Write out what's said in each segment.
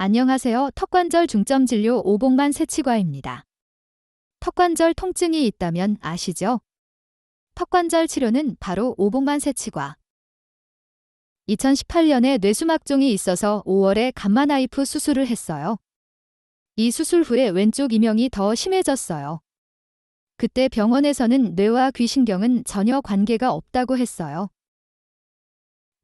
안녕하세요. 턱관절 중점 진료 오봉만 새치과입니다. 턱관절 통증이 있다면 아시죠? 턱관절 치료는 바로 오봉만 새치과. 2018년에 뇌수막종이 있어서 5월에 감마나이프 수술을 했어요. 이 수술 후에 왼쪽 이명이 더 심해졌어요. 그때 병원에서는 뇌와 귀신경은 전혀 관계가 없다고 했어요.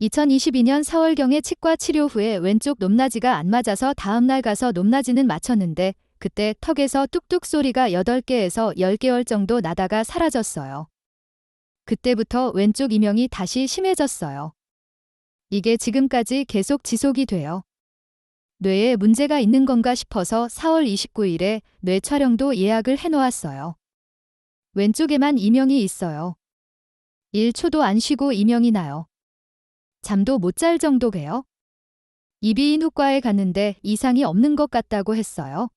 2022년 4월경에 치과 치료 후에 왼쪽 높낮이가 안 맞아서 다음날 가서 높낮이는 맞췄는데 그때 턱에서 뚝뚝 소리가 8개에서 10개월 정도 나다가 사라졌어요. 그때부터 왼쪽 이명이 다시 심해졌어요. 이게 지금까지 계속 지속이 돼요. 뇌에 문제가 있는 건가 싶어서 4월 29일에 뇌 촬영도 예약을 해놓았어요. 왼쪽에만 이명이 있어요. 1초도 안 쉬고 이명이 나요. 잠도 못 잘 정도게요. 이비인후과에 갔는데 이상이 없는 것 같다고 했어요.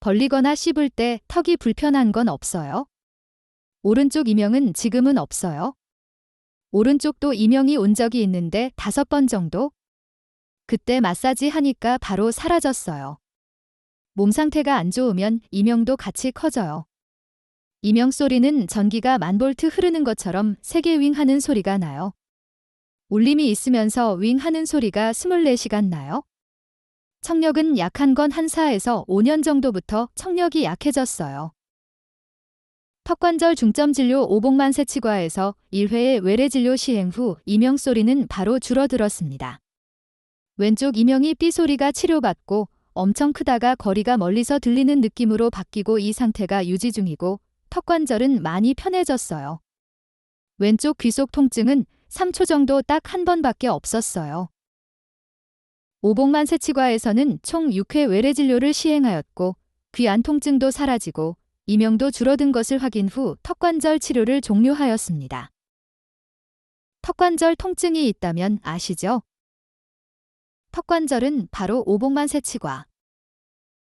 벌리거나 씹을 때 턱이 불편한 건 없어요. 오른쪽 이명은 지금은 없어요. 오른쪽도 이명이 온 적이 있는데 다섯 번 정도? 그때 마사지 하니까 바로 사라졌어요. 몸 상태가 안 좋으면 이명도 같이 커져요. 이명 소리는 전기가 만볼트 흐르는 것처럼 세게 윙 하는 소리가 나요. 울림이 있으면서 윙 하는 소리가 24시간 나요. 청력은 약한 건 한 4에서 5년 정도부터 청력이 약해졌어요. 턱관절 중점 진료 오봉만 새치과에서 1회의 외래 진료 시행 후 이명 소리는 바로 줄어들었습니다. 왼쪽 이명이 삐 소리가 치료받고 엄청 크다가 거리가 멀리서 들리는 느낌으로 바뀌고 이 상태가 유지 중이고 턱관절은 많이 편해졌어요. 왼쪽 귀 속 통증은 3초 정도 딱 한 번밖에 없었어요. 오봉만 새치과에서는 총 6회 외래 진료를 시행하였고 귀안 통증도 사라지고 이명도 줄어든 것을 확인 후 턱관절 치료를 종료하였습니다. 턱관절 통증이 있다면 아시죠? 턱관절은 바로 오봉만 새치과.